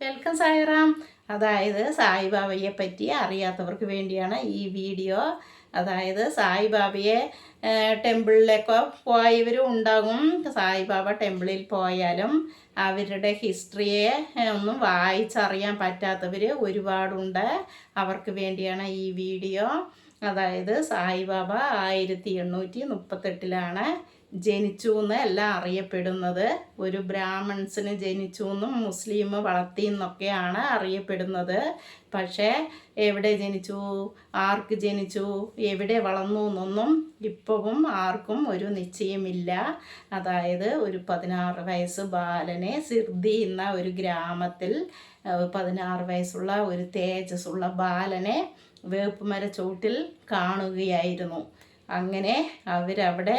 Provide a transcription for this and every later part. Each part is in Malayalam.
വെൽക്കം സായിറാം. അതായത് സായിബാബയെ പറ്റി അറിയാത്തവർക്ക് വേണ്ടിയാണ് ഈ വീഡിയോ. അതായത് സായിബാബയെ ടെമ്പിളിലൊക്കെ പോയവരും ഉണ്ടാകും. സായിബാബ ടെമ്പിളിൽ പോയാലും അവരുടെ ഹിസ്റ്ററിയെ ഒന്നും വായിച്ചറിയാൻ പറ്റാത്തവർ ഒരുപാടുണ്ട്. അവർക്ക് വേണ്ടിയാണ് ഈ വീഡിയോ. അതായത് സായിബാബ ആയിരത്തി എണ്ണൂറ്റി മുപ്പത്തെട്ടിലാണ് ജനിച്ചു എന്ന് എല്ലാം അറിയപ്പെടുന്നത്. ഒരു ബ്രാഹ്മൺസിന് ജനിച്ചു എന്നും മുസ്ലിം വളർത്തി എന്നൊക്കെയാണ് അറിയപ്പെടുന്നത്. പക്ഷേ എവിടെ ജനിച്ചു? ആർക്ക് ജനിച്ചു? എവിടെ വളർന്നു എന്നൊന്നും ഇപ്പവും ആർക്കും ഒരു നിശ്ചയമില്ല. അതായത് ഒരു പതിനാറ് വയസ്സ് ബാലനെ സിർദി എന്ന ഒരു ഗ്രാമത്തിൽ പതിനാറ് വയസ്സുള്ള ഒരു തേജസ്സുള്ള ബാലനെ വേപ്പുമര ചോട്ടിൽ കാണുകയായിരുന്നു. അങ്ങനെ അവരവിടെ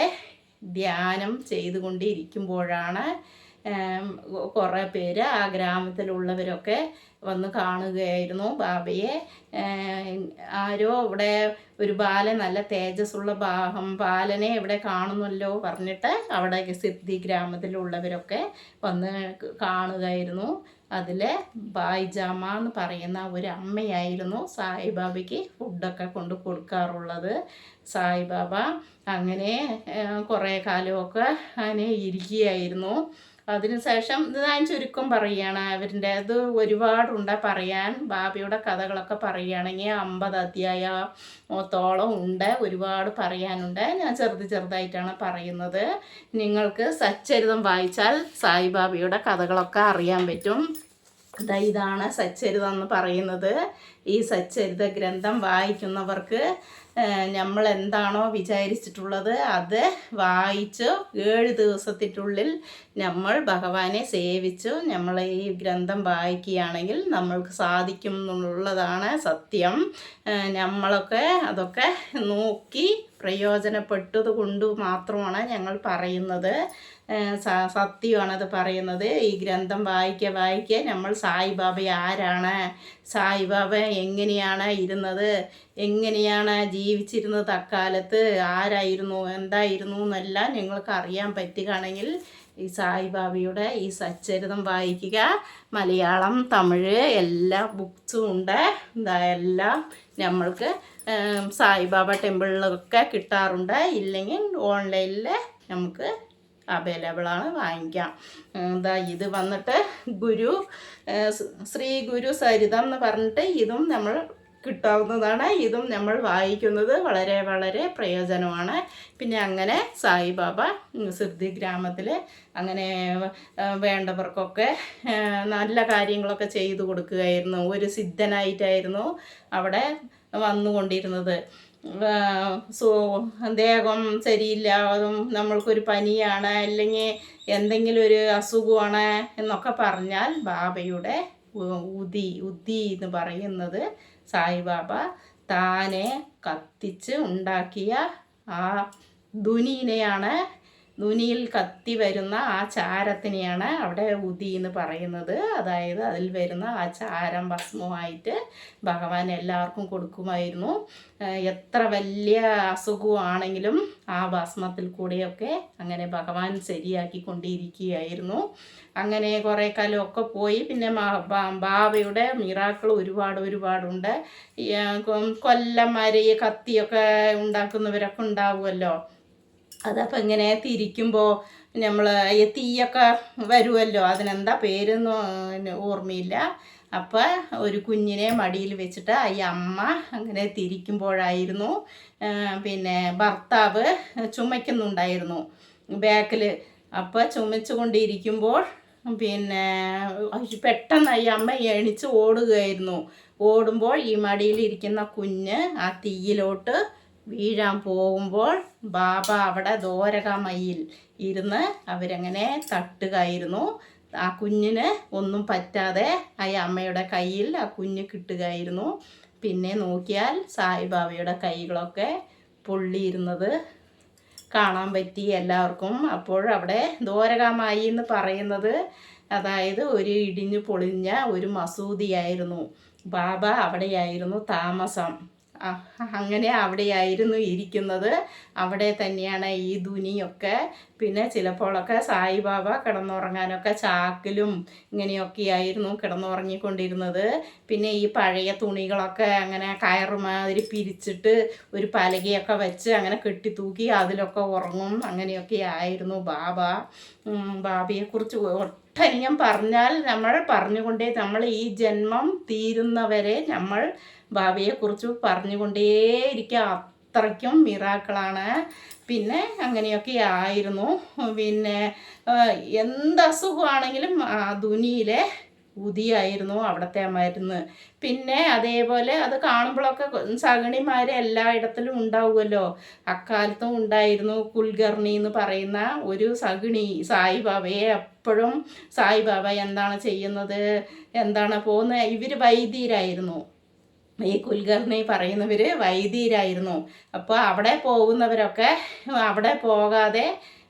ധ്യാനം ചെയ്തുകൊണ്ടിരിക്കുമ്പോഴാണ് കുറേ പേര് ആ ഗ്രാമത്തിലുള്ളവരൊക്കെ വന്ന് കാണുകയായിരുന്നു. ബാബയെ ആരോ ഇവിടെ ഒരു ബാലൻ നല്ല തേജസ്സുള്ള ബാഹം ബാലനെ ഇവിടെ കാണുന്നല്ലോ പറഞ്ഞിട്ട് അവിടെ സിദ്ധി ഗ്രാമത്തിലുള്ളവരൊക്കെ വന്ന് കാണുകയായിരുന്നു. അതിൽ ബായിജാമ എന്ന് പറയുന്ന ഒരു അമ്മയായിരുന്നു സായിബാബയ്ക്ക് ഫുഡൊക്കെ കൊണ്ട് കൊടുക്കാറുള്ളത്. സായിബാബ അങ്ങനെ കുറേ കാലമൊക്കെ അങ്ങനെ ഇരിക്കുകയായിരുന്നു. അതിനുശേഷം ഞാൻ ചുരുക്കം പറയുകയാണ്. അവരിന്റെ അത് ഒരുപാടുണ്ട്. പറയാൻ ബാബയുടെ കഥകളൊക്കെ പറയുകയാണെങ്കിൽ അമ്പത് അധ്യായത്തോളം ഉണ്ട്. ഒരുപാട് പറയാനുണ്ട്. ഞാൻ ചെറുത് ചെറുതായിട്ടാണ് പറയുന്നത്. നിങ്ങൾക്ക് സച്ചരിതം വായിച്ചാൽ സായിബാബയുടെ കഥകളൊക്കെ അറിയാൻ പറ്റും. ഇതാണ് സച്ചരിത എന്ന് പറയുന്നത്. ഈ സച്ചരിത ഗ്രന്ഥം വായിക്കുന്നവർക്ക് നമ്മൾ എന്താണോ വിചാരിച്ചിട്ടുള്ളത് അത് വായിച്ച് ഏഴ് ദിവസത്തിനുള്ളിൽ നമ്മൾ ഭഗവാനെ സേവിച്ചു. നമ്മൾ ഈ ഗ്രന്ഥം വായിക്കുകയാണെങ്കിൽ നമ്മൾക്ക് സാധിക്കും എന്നുള്ളതാണ് സത്യം. നമ്മളൊക്കെ അതൊക്കെ നോക്കി പ്രയോജനപ്പെട്ടത് കൊണ്ട് മാത്രമാണ് ഞങ്ങൾ പറയുന്നത്. സത്യമാണത് പറയുന്നത്. ഈ ഗ്രന്ഥം വായിക്കുക വായിക്കുക നമ്മൾ സായിബാബ ആരാണ്? സായിബാബ എങ്ങനെയാണ് ഇരുന്നത്? എങ്ങനെയാണ് ജീവിച്ചിരുന്നത് അക്കാലത്ത്? ആരായിരുന്നു? എന്തായിരുന്നു എന്നെല്ലാം നിങ്ങൾക്ക് അറിയാൻ പറ്റുകയാണെങ്കിൽ ഈ സായിബാബയുടെ ഈ സച്ചരിതം വായിക്കുക. മലയാളം തമിഴ് എല്ലാ ബുക്സും ഉണ്ട്. എല്ലാം നമ്മൾക്ക് സായിബാബ ടെമ്പിളിലൊക്കെ കിട്ടാറുണ്ട്. ഇല്ലെങ്കിൽ ഓൺലൈനിൽ നമുക്ക് അവൈലബിൾ ആണ് വാങ്ങിക്കാം. എന്താ ഇത് വന്നിട്ട് ഗുരു ശ്രീ ഗുരു സരിതം എന്ന് പറഞ്ഞിട്ട് ഇതും നമ്മൾ കിട്ടാവുന്നതാണ്. ഇതും നമ്മൾ വായിക്കുന്നത് വളരെ വളരെ പ്രയോജനമാണ്. പിന്നെ അങ്ങനെ സായിബാബ സിദ്ധി ഗ്രാമത്തിൽ അങ്ങനെ വേണ്ടവർക്കൊക്കെ നല്ല കാര്യങ്ങളൊക്കെ ചെയ്തു കൊടുക്കുകയായിരുന്നു. ഒരു സിദ്ധനായിട്ടായിരുന്നു അവിടെ വന്നുകൊണ്ടിരുന്നത്. സോ ദേഹം ശരിയില്ല അതും നമ്മൾക്കൊരു പനിയാണ് അല്ലെങ്കിൽ എന്തെങ്കിലും ഒരു അസുഖമാണ് എന്നൊക്കെ പറഞ്ഞാൽ ബാബയുടെ ഉദി ഉദി എന്ന് പറയുന്നത് സായിബാബ താനെ കത്തിച്ച് ഉണ്ടാക്കിയ ആ ധുനീനെയാണ് ധുനിയിൽ കത്തി വരുന്ന ആ ചാരത്തിനെയാണ് അവിടെ ഉതി എന്ന് പറയുന്നത്. അതായത് അതിൽ വരുന്ന ആ ചാരം ഭസ്മമായിട്ട് ഭഗവാൻ എല്ലാവർക്കും കൊടുക്കുമായിരുന്നു. എത്ര വലിയ അസുഖമാണെങ്കിലും ആ ഭസ്മത്തിൽ കൂടെയൊക്കെ അങ്ങനെ ഭഗവാൻ ശരിയാക്കിക്കൊണ്ടിരിക്കുകയായിരുന്നു. അങ്ങനെ കുറേ കാലമൊക്കെ പോയി. പിന്നെ ബാബയുടെ മിറാക്കൾ ഒരുപാട് ഒരുപാടുണ്ട്. കൊല്ലന്മാരെ ഈ കത്തിയൊക്കെ ഉണ്ടാക്കുന്നവരൊക്കെ ഉണ്ടാവുമല്ലോ. അതപ്പോൾ ഇങ്ങനെ തിരിക്കുമ്പോൾ നമ്മൾ തീയൊക്കെ വരുമല്ലോ അതിനെന്താ പേരൊന്നും ഓർമ്മയില്ല. അപ്പോൾ ഒരു കുഞ്ഞിനെ മടിയിൽ വെച്ചിട്ട് ഈ അമ്മ അങ്ങനെ തിരിക്കുമ്പോഴായിരുന്നു പിന്നെ ഭർത്താവ് ചുമയ്ക്കുന്നുണ്ടായിരുന്നു ബാക്കിൽ അപ്പോൾ ചുമച്ചു കൊണ്ടിരിക്കുമ്പോൾ പിന്നെ പെട്ടെന്ന് ഈ അമ്മ എണിച്ച് ഓടുകയായിരുന്നു. ഓടുമ്പോൾ ഈ മടിയിലിരിക്കുന്ന കുഞ്ഞ് ആ തീയിലോട്ട് വീഴാൻ പോകുമ്പോൾ ബാബ അവിടെ ദോരകമയിൽ ഇരുന്ന് അവരങ്ങനെ തട്ടുകയായിരുന്നു. ആ കുഞ്ഞിന് ഒന്നും പറ്റാതെ ആ അമ്മയുടെ കയ്യിൽ ആ കുഞ്ഞ് കിട്ടുകയായിരുന്നു. പിന്നെ നോക്കിയാൽ സായിബാബയുടെ കൈകളൊക്കെ പൊള്ളിയിരുന്നത് കാണാൻ പറ്റി എല്ലാവർക്കും. അപ്പോൾ അവിടെ ദോരകമായി എന്ന് പറയുന്നത് അതായത് ഒരു ഇടിഞ്ഞു പൊളിഞ്ഞ ഒരു മസൂതിയായിരുന്നു ബാബ അവിടെയായിരുന്നു താമസം. അങ്ങനെ അവിടെയായിരുന്നു ഇരിക്കുന്നത്. അവിടെ തന്നെയാണ് ഈ ധുനിയൊക്കെ പിന്നെ ചിലപ്പോഴൊക്കെ സായിബാബ കിടന്നുറങ്ങാനൊക്കെ ചാക്കിലും ഇങ്ങനെയൊക്കെയായിരുന്നു കിടന്നുറങ്ങിക്കൊണ്ടിരുന്നത്. പിന്നെ ഈ പഴയ തുണികളൊക്കെ അങ്ങനെ കയറുമാതിരി പിരിച്ചിട്ട് ഒരു പലകയൊക്കെ വെച്ച് അങ്ങനെ കെട്ടിത്തൂക്കി അതിലൊക്കെ ഉറങ്ങും. അങ്ങനെയൊക്കെ ആയിരുന്നു ബാബ ബാബയെക്കുറിച്ച് ഒട്ടധികം പറഞ്ഞാൽ നമ്മൾ പറഞ്ഞുകൊണ്ടേ നമ്മൾ ഈ ജന്മം തീരുന്നവരെ നമ്മൾ ഭാവിയെക്കുറിച്ച് പറഞ്ഞുകൊണ്ടേയിരിക്കുക അത്രയ്ക്കും മിറാക്കളാണ്. പിന്നെ അങ്ങനെയൊക്കെ ആയിരുന്നു. പിന്നെ എന്തസുഖമാണെങ്കിലും ആ ദുനിയിലെ ഉദിയായിരുന്നു അവിടുത്തെ മരുന്ന് പിന്നെ അതേപോലെ അത് കാണുമ്പോഴൊക്കെ സഗണിമാർ എല്ലായിടത്തിലും ഉണ്ടാവുമല്ലോ. അക്കാലത്തും ഉണ്ടായിരുന്നു കുൽഗർണി എന്ന് പറയുന്ന ഒരു സഗിണി സായിബാബയെ. എപ്പോഴും സായിബാബ എന്താണ് ചെയ്യുന്നത് എന്താണ് പോകുന്നത്? ഇവർ വൈദ്യരായിരുന്നു ഈ കുൽഗർണി പറയുന്നവർ വൈദ്യരായിരുന്നു അപ്പോൾ അവിടെ പോകുന്നവരൊക്കെ അവിടെ പോകാതെ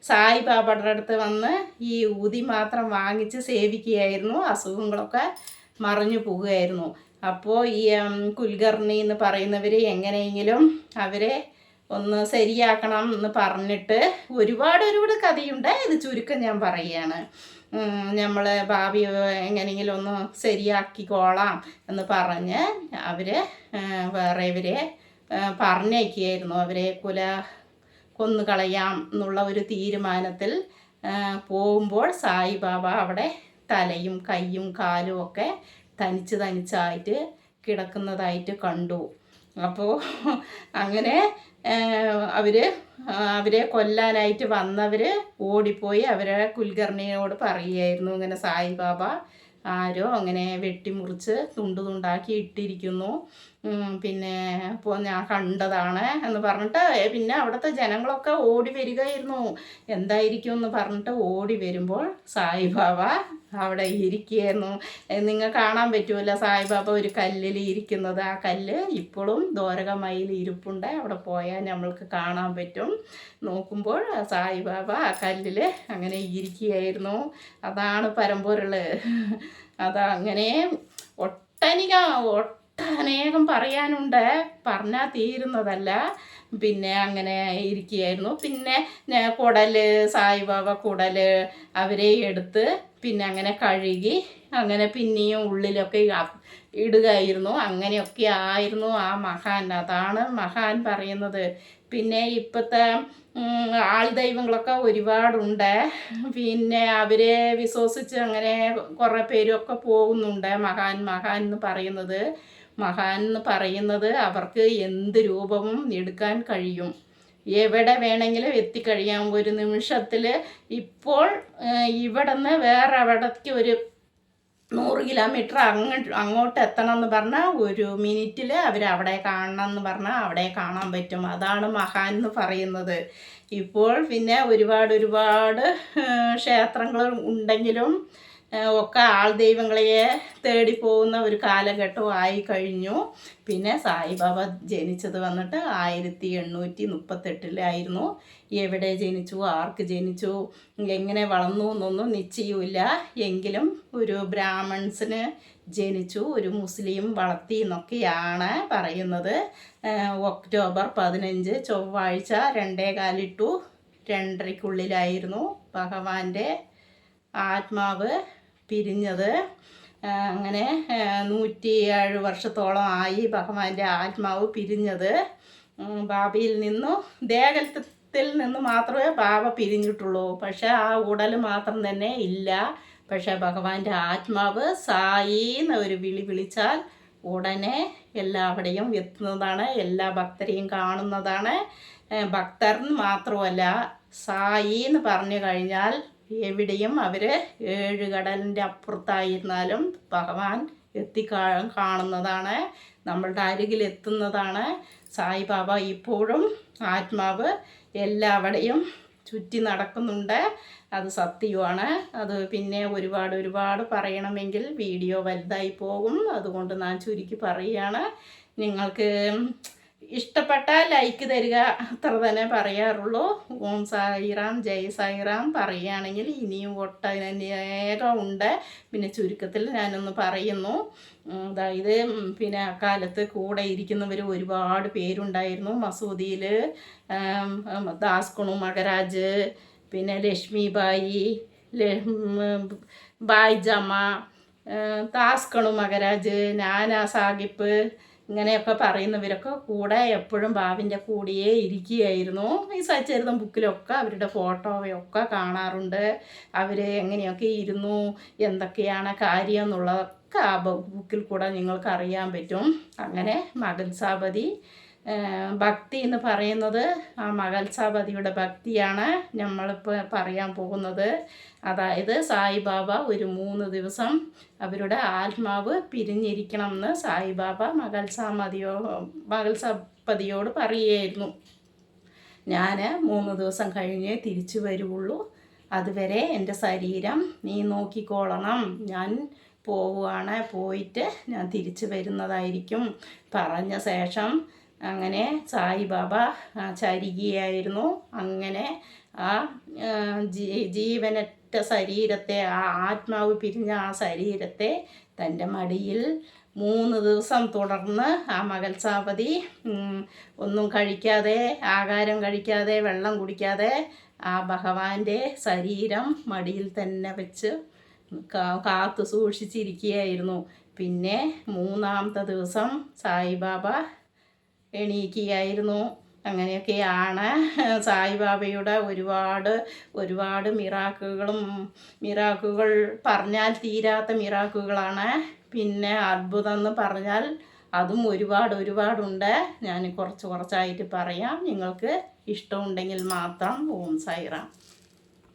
സായിബാബയുടെ അടുത്ത് വന്ന് ഈ ഊതി മാത്രം വാങ്ങിച്ച് സേവിക്കുകയായിരുന്നു. അസുഖങ്ങളൊക്കെ മറിഞ്ഞു പോവുകയായിരുന്നു അപ്പോൾ ഈ കുൽഗർണി എന്ന് പറയുന്നവർ എങ്ങനെയെങ്കിലും അവരെ ഒന്ന് ശരിയാക്കണം എന്ന് പറഞ്ഞിട്ട് ഒരുപാട് ഒരുപാട് കഥയുണ്ട്. ഇത് ചുരുക്കം ഞാൻ പറയുകയാണ്. നമ്മൾ ഭാവി എങ്ങനെയെങ്കിലും ഒന്ന് ശരിയാക്കിക്കോളാം എന്ന് പറഞ്ഞ് അവർ വേറെ ഇവരെ പറഞ്ഞയക്കുകയായിരുന്നു. അവരെ കുല കൊന്നു കളയാം എന്നുള്ള ഒരു തീരുമാനത്തിൽ പോകുമ്പോൾ സായിബാബ അവിടെ തലയും കൈയും കാലും ഒക്കെ തനിച്ച് തനിച്ചായിട്ട് കിടക്കുന്നതായിട്ട് കണ്ടു. അപ്പോൾ അങ്ങനെ അവർ അവരെ കൊല്ലാനായിട്ട് വന്നവർ ഓടിപ്പോയി അവരെ കുൽഗർണിയോട് പറയുകയായിരുന്നു. ഇങ്ങനെ സായിബാബ ആരോ അങ്ങനെ വെട്ടിമുറിച്ച് തുണ്ടു തുണ്ടാക്കി ഇട്ടിരിക്കുന്നു. പിന്നെ അപ്പോൾ ഞാൻ കണ്ടതാണ് എന്ന് പറഞ്ഞിട്ട് പിന്നെ അവിടുത്തെ ജനങ്ങളൊക്കെ ഓടി വരികയായിരുന്നു. എന്തായിരിക്കും എന്ന് പറഞ്ഞിട്ട് ഓടി വരുമ്പോൾ സായിബാബ അവിടെ ഇരിക്കുകയായിരുന്നു. നിങ്ങൾ കാണാൻ പറ്റുമല്ലോ സായിബാബ ഒരു കല്ലിൽ ഇരിക്കുന്നത്. ആ കല്ല് ഇപ്പോഴും ദ്വാരകമയിൽ ഇരിപ്പുണ്ട്. അവിടെ പോയാൽ നമ്മൾക്ക് കാണാൻ പറ്റും. നോക്കുമ്പോൾ സായിബാബ ആ കല്ലിൽ അങ്ങനെ ഇരിക്കുകയായിരുന്നു. അതാണ് പരമ്പൊരുൾ. അതാ അങ്ങനെ ഒട്ടനിക ഒട്ടനേകം പറയാനുണ്ട്. പറഞ്ഞാൽ തീരുന്നതല്ല. പിന്നെ അങ്ങനെ ഇരിക്കുകയായിരുന്നു. പിന്നെ കുടൽ സായിബാബ കുടൽ അവരെ എടുത്ത് പിന്നെ അങ്ങനെ കഴുകി അങ്ങനെ പിന്നെയും ഉള്ളിലൊക്കെ ഇടുകയായിരുന്നു. അങ്ങനെയൊക്കെ ആയിരുന്നു ആ മഹാൻ. അതാണ് മഹാൻ പറയുന്നത്. പിന്നെ ഇപ്പോഴത്തെ ആൾ ദൈവങ്ങളൊക്കെ ഒരുപാടുണ്ട്. പിന്നെ അവരെ വിശ്വസിച്ച് അങ്ങനെ കുറേ പേരൊക്കെ പോകുന്നുണ്ട്. മഹാൻ മഹാൻ എന്ന് പറയുന്നത്. മഹാൻ എന്ന് പറയുന്നത് അവർക്ക് എന്ത് രൂപവും എടുക്കാൻ കഴിയും. എവിടെ വേണമെങ്കിലും എത്തിക്കഴിയാം. ഒരു നിമിഷത്തിൽ ഇപ്പോൾ ഇവിടെ നിന്ന് വേറെ എവിടേക്ക് ഒരു നൂറ് കിലോമീറ്റർ അങ്ങോട്ട് അങ്ങോട്ട് എത്തണം എന്ന് പറഞ്ഞാൽ ഒരു മിനിറ്റിൽ അവർ അവിടെ കാണണം എന്ന് പറഞ്ഞാൽ അവിടെ കാണാൻ പറ്റും. അതാണ് മഹാൻ എന്ന് പറയുന്നത്. ഇപ്പോൾ പിന്നെ ഒരുപാട് ഒരുപാട് ക്ഷേത്രങ്ങൾ ഉണ്ടെങ്കിലും ഒക്കെ ആൾ ദൈവങ്ങളെ തേടി പോകുന്ന ഒരു കാലഘട്ടവും ആയി കഴിഞ്ഞു. പിന്നെ സായിബാബ ജനിച്ചത് വന്നിട്ട് ആയിരത്തി എണ്ണൂറ്റി മുപ്പത്തെട്ടിലായിരുന്നു എവിടെ ജനിച്ചു ആർക്ക് ജനിച്ചു എങ്ങനെ വളർന്നു എന്നൊന്നും നിശ്ചയമില്ല എങ്കിലും ഒരു ബ്രാഹ്മൺസിന് ജനിച്ചു ഒരു മുസ്ലിം വളർത്തി എന്നൊക്കെയാണ് പറയുന്നത്. ഒക്ടോബർ പതിനഞ്ച് ചൊവ്വാഴ്ച രണ്ടേ കാലിട്ടു രണ്ടരയ്ക്കുള്ളിലായിരുന്നു ഭഗവാന്റെ ആത്മാവ് പിരിഞ്ഞത്. അങ്ങനെ നൂറ്റി ഏഴ് വർഷത്തോളം ആയി ഭഗവാന്റെ ആത്മാവ് പിരിഞ്ഞത്. ബാബിയിൽ നിന്നും ദേഹത്തിൽ നിന്ന് മാത്രമേ ബാബ പിരിഞ്ഞിട്ടുള്ളൂ. പക്ഷെ ആ ഉടൽ മാത്രം തന്നെ ഇല്ല. പക്ഷെ ഭഗവാന്റെ ആത്മാവ് സായി എന്ന് ഒരു വിളി വിളിച്ചാൽ ഉടനെ എല്ലാവിടെയും എത്തുന്നതാണ് എല്ലാ ഭക്തരെയും കാണുന്നതാണ്. ഭക്തർ മാത്രമല്ല സായി എന്ന് പറഞ്ഞു കഴിഞ്ഞാൽ എവിടെയും അവർ ഏഴ് കടലിന്റെ അപ്പുറത്തായിരുന്നാലും ഭഗവാൻ എത്തിക്കാ കാണുന്നതാണ് നമ്മളുടെ അരികിൽ എത്തുന്നതാണ്. സായിബാബ ഇപ്പോഴും ആത്മാവ് എല്ലാവിടെയും ചുറ്റി നടക്കുന്നുണ്ട്. അത് സത്യമാണ് അത് പിന്നെ ഒരുപാട് ഒരുപാട് പറയണമെങ്കിൽ വീഡിയോ വലുതായി പോകും. അതുകൊണ്ട് ഞാൻ ചുരുക്കി പറയുകയാണ്. നിങ്ങൾക്ക് ഇഷ്ടപ്പെട്ടാൽ ലൈക്ക് തരിക അത്ര തന്നെ പറയാറുള്ളൂ. ഓം സായിറാം ജയ് സായിറാം പറയുകയാണെങ്കിൽ ഇനിയും ഒട്ടനേകം ഉണ്ട്. പിന്നെ ചുരുക്കത്തിൽ ഞാനൊന്ന് പറയുന്നു. അതായത് പിന്നെ അക്കാലത്ത് കൂടെ ഇരിക്കുന്നവർ ഒരുപാട് പേരുണ്ടായിരുന്നു. മസൂദിയിൽ ദാസ്കുണു മകരാജ് പിന്നെ ലക്ഷ്മിബായി ബായി ബായ് ബായ്ജമ്മ ദാസ്കണു മകരാജ് നാനാ സാഹിബ് ഇങ്ങനെയൊക്കെ പറയുന്നവരൊക്കെ കൂടെ എപ്പോഴും ബാബിന്റെ കൂടെയേ ഇരിക്കുകയായിരുന്നു. ഈ സച്ചരിതം ബുക്കിലൊക്കെ അവരുടെ ഫോട്ടോയൊക്കെ കാണാറുണ്ട്. അവർ എങ്ങനെയൊക്കെ ഇരുന്നു എന്തൊക്കെയാണ് കാര്യം എന്നുള്ളതൊക്കെ ആ ബുക്കിൽ കൂടെ നിങ്ങൾക്ക് അറിയാൻ പറ്റും. അങ്ങനെ മകൽസാപതി ഏഹ് ഭക്തി എന്ന് പറയുന്നത് ആ മകത്സാപതിയുടെ ഭക്തിയാണ് നമ്മളിപ്പോൾ പറയാൻ പോകുന്നത്. അതായത് സായിബാബ ഒരു മൂന്ന് ദിവസം അവരുടെ ആത്മാവ് പിരിഞ്ഞിരിക്കണം എന്ന് സായിബാബ മകത്സാമതിയോ മകത്സാപതിയോട് പറയുകയായിരുന്നു. ഞാൻ മൂന്ന് ദിവസം കഴിഞ്ഞേ തിരിച്ചു വരുള്ളൂ അതുവരെ എന്റെ ശരീരം നീ നോക്കിക്കോളണം. ഞാൻ പോവുകയാണ്. പോയിട്ട് ഞാൻ തിരിച്ചു വരുന്നതായിരിക്കും. പറഞ്ഞ ശേഷം അങ്ങനെ സായിബാബ ബാബ ചരികയായിരുന്നു. അങ്ങനെ ആ ജീവനറ്റ ശരീരത്തെ ആ ആത്മാവ് പിരിഞ്ഞ ആ ശരീരത്തെ തന്റെ മടിയിൽ മൂന്ന് ദിവസം തുടർന്ന് ആ മകൽ സാപതി ഒന്നും കഴിക്കാതെ ആഹാരം കഴിക്കാതെ വെള്ളം കുടിക്കാതെ ആ ഭഗവാന്റെ ശരീരം മടിയിൽ തന്നെ വെച്ച് കാത്തു സൂക്ഷിച്ചിരിക്കുകയായിരുന്നു. പിന്നെ മൂന്നാമത്തെ ദിവസം സായിബാബ എണീക്കുകയായിരുന്നു. അങ്ങനെയൊക്കെയാണ് സായിബാബയുടെ ഒരുപാട് ഒരുപാട് മിറാക്കുകളും മിറാക്കുകൾ പറഞ്ഞാൽ തീരാത്ത മിറാക്കുകളാണ്. പിന്നെ അത്ഭുതം എന്ന് പറഞ്ഞാൽ അതും ഒരുപാട് ഒരുപാടുണ്ട്. ഞാൻ കുറച്ച് കുറച്ചായിട്ട് പറയാം. നിങ്ങൾക്ക് ഇഷ്ടമുണ്ടെങ്കിൽ മാത്രം ഓം സായിറാം